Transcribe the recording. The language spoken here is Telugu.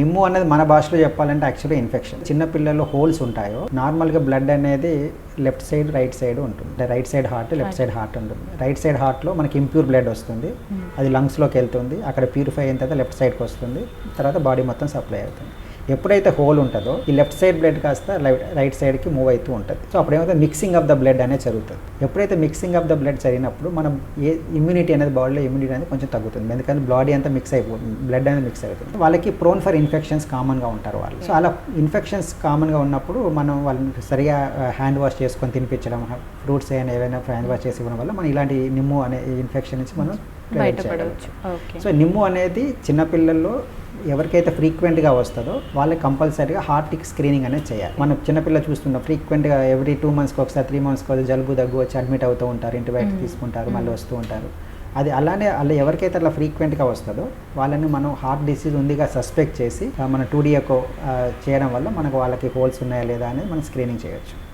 నిమ్ము అనేది మన భాషలో చెప్పాలంటే యాక్చువల్లీ ఇన్ఫెక్షన్ చిన్న పిల్లల్లో హోల్స్ ఉంటాయో నార్మల్గా బ్లడ్ అనేది లెఫ్ట్ సైడ్ రైట్ సైడ్ ఉంటుంది. అంటే right side heart left side heart ఉంటుంది. రైట్ సైడ్ హార్ట్లో మనకి ఇంప్యూర్ బ్లడ్ వస్తుంది. అది లంగ్స్లోకి వెళ్తుంది. అక్కడ ప్యూరిఫై అయిన తర్వాత లెఫ్ట్ సైడ్కి వస్తుంది. తర్వాత బాడీ మొత్తం సప్లై అవుతుంది. ఎప్పుడైతే హోల్ ఉంటుందో ఈ లెఫ్ట్ సైడ్ బ్లడ్ కాస్త రైట్ సైడ్కి మూవ్ అవుతూ ఉంటుంది. సో అప్పుడు ఏమైతే మిక్సింగ్ ఆఫ్ ద బ్లడ్ అనేది జరుగుతుంది. ఎప్పుడైతే మిక్సింగ్ ఆఫ్ ద బ్లడ్ జరిగినప్పుడు మనం ఏ ఇమ్యూనిటీ అనేది బాడీలో ఇమ్యూనిటీ అనేది కొంచెం తగ్గుతుంది. ఎందుకంటే బాడీ అంతా మిక్స్ అయిపోతుంది బ్లడ్ అనేది మిక్స్ అవుతుంది వాళ్ళకి ప్రోన్ ఫర్ ఇన్ఫెక్షన్స్ కామన్గా ఉంటారు వాళ్ళు. సో అలా ఇన్ఫెక్షన్స్ కామన్గా ఉన్నప్పుడు మనం వాళ్ళని సరిగా హ్యాండ్ వాష్ చేసుకొని తినిపించడం ఫ్రూట్స్ అయినా ఏవైనా హ్యాండ్ వాష్ చేసి ఇవ్వడం వల్ల మనం ఇలాంటి నిమ్ము అనే ఇన్ఫెక్షన్ నుంచి మనం సో నిమ్ము అనేది చిన్నపిల్లల్లో ఎవరికైతే ఫ్రీక్వెంట్గా వస్తుందో వాళ్ళకి కంపల్సరీగా హార్ట్కి స్క్రీనింగ్ అనేది చేయాలి. మనం చిన్నపిల్ల చూస్తున్నాం ఫ్రీక్వెంట్గా ఎవ్రీ టూ మంత్స్కి ఒకసారి త్రీ మంత్స్కి ఒకసారి జలుబు దగ్గు వచ్చి అడ్మిట్ అవుతూ ఉంటారు ఇంటిబయట తీసుకుంటారు మళ్ళీ వస్తూ ఉంటారు. అది అలానే అలా ఎవరికైతే అట్లా ఫ్రీక్వెంట్గా వస్తుందో వాళ్ళని మనం హార్ట్ డిసీజ్ ఉందిగా సస్పెక్ట్ చేసి మన టూ చేయడం వల్ల మనకు వాళ్ళకి హోల్స్ ఉన్నాయా లేదా అనేది మనం స్క్రీనింగ్ చేయొచ్చు.